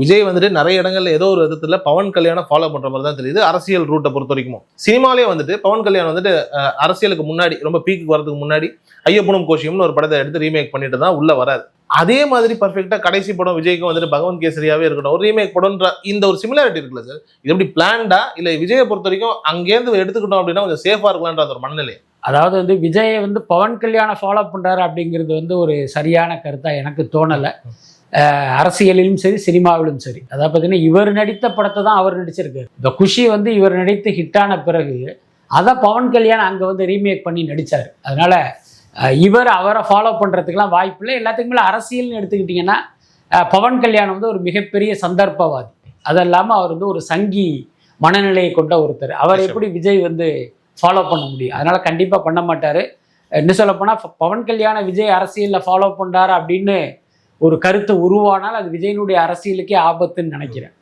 விஜய் வந்துட்டு நிறைய இடங்கள்ல ஏதோ ஒரு விதத்துல பவன் கல்யாணம் ஃபாலோ பண்ற மாதிரி தான் தெரியுது. அரசியல் ரூட்டை பொறுத்த வரைக்கும். சினிமாலே வந்துட்டு பவன் கல்யாணம் வந்துட்டு அரசியலுக்கு முன்னாடி ரொம்ப பீக்கு வரதுக்கு முன்னாடி ஐயப்பனும் கோஷியம்னு ஒரு படத்தை எடுத்து ரீமேக் பண்ணிட்டு தான் உள்ள வராது அதே மாதிரி பர்ஃபெக்டா கடைசி படம் விஜய்க்கு வந்துட்டு பகவன் கேசரியாவே இருக்கணும் ஒரு ரீமேக் படம்ன்ற இந்த ஒரு சிமிலாரிட்டி இருக்குல்ல சார் இது எப்படி பிளான்டா இல்லை விஜயை பொறுத்த வரைக்கும் அங்கேருந்து எடுத்துக்கிட்டோம் அப்படின்னா கொஞ்சம் சேஃபாக இருக்கலான்ற ஒரு மனநிலை அதாவது வந்து விஜயை வந்து பவன் கல்யாணம் ஃபாலோ பண்றாரு அப்படிங்கிறது வந்து ஒரு சரியான கருத்தா எனக்கு தோணலை. அரசியலிலும் சரி சினிமாவிலும் சரி. அதாவது பார்த்தீங்கன்னா இவர் நடித்த படத்தை தான் அவர் நடிச்சிருக்கு இந்த குஷி வந்து இவர் நடித்து ஹிட்டான பிறகு அதை பவன் கல்யாணம் அங்கே வந்து ரீமேக் பண்ணி நடித்தார் அதனால இவர் அவரை ஃபாலோ பண்ணுறதுக்கெல்லாம் வாய்ப்பு இல்லை. எல்லாத்துக்கும் அரசியல்னு எடுத்துக்கிட்டிங்கன்னா பவன் கல்யாணம் வந்து ஒரு மிகப்பெரிய சந்தர்ப்பவாதி. அது இல்லாமல் அவர் வந்து ஒரு சங்கி மனநிலையை கொண்ட ஒருத்தர். அவர் எப்படி விஜய் வந்து ஃபாலோ பண்ண முடியும். அதனால கண்டிப்பாக பண்ண மாட்டார். என்ன சொல்ல போனால் பவன் கல்யாண விஜய் அரசியலில் ஃபாலோ பண்ணுறாரு அப்படின்னு ஒரு கருத்து உருவானால் அது விஜயனுடைய அரசியலுக்கே ஆபத்துன்னு நினைக்கிறேன்.